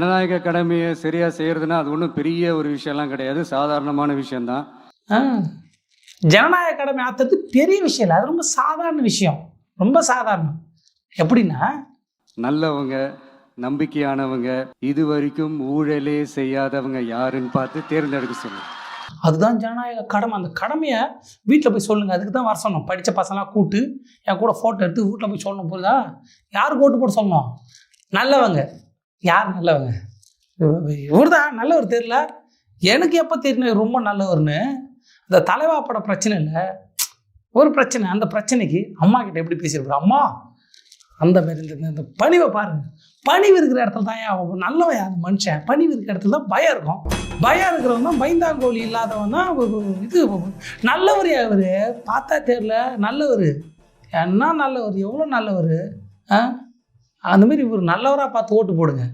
ஜனநாயக கடமையை சரியாக செய்கிறதுனா அது ஒன்றும் பெரிய ஒரு விஷயம்லாம் கிடையாது. சாதாரணமான விஷயம்தான். ஜனநாயக கடமை ஆத்தது பெரிய விஷயம் இல்லை. அது ரொம்ப சாதாரண விஷயம். ரொம்ப சாதாரணம். எப்படின்னா? நல்லவங்க நம்பிக்கையானவங்க இது வரைக்கும் ஊழலே செய்யாதவங்க யாருன்னு பார்த்து தேர்ந்தெடுக்க சொல்லுங்க அதுதான் ஜனநாயக கடமை. அந்த கடமையை வீட்டில் போய் சொல்லுங்க. அதுக்கு தான் வர சொன்னோம். படித்த பசங்களாம் கூட்டு என் கூட ஃபோட்டோ எடுத்து வீட்டில் போய் சொல்லணும். புரியுதா? யாருக்கு ஓட்டு போட சொன்னோம் நல்லவங்க. யார் நல்லவங்க? இவர் தான் நல்லவர் தெரில எனக்கு எப்போ தெரியணும்? ரொம்ப நல்லவர்னு. அந்த தலைவா பட பிரச்சனை இல்லை. ஒரு பிரச்சனை அந்த பிரச்சனைக்கு அம்மா கிட்ட எப்படி பேசியிருப்பாரு? அம்மா அந்த மாதிரி இந்த இந்த- பணிவை பாருங்க. பணிவு இருக்கிற இடத்துல தான் ஏன் நல்லவன் அந்த மனுஷன். பணிவு இருக்கிற இடத்துல தான் பயம் இருக்கும். பயம் இருக்கிறவன் தான் பயந்தாங்கோலி இல்லாதவன் தான் ஒரு- இது. நல்லவர் அவர் பார்த்தா தெரில நல்லவர். என்ன நல்லவர்? எவ்வளோ நல்லவர்? ஆ? அந்த மாதிரி இவர் நல்லவராக பார்த்து ஓட்டு போடுங்க.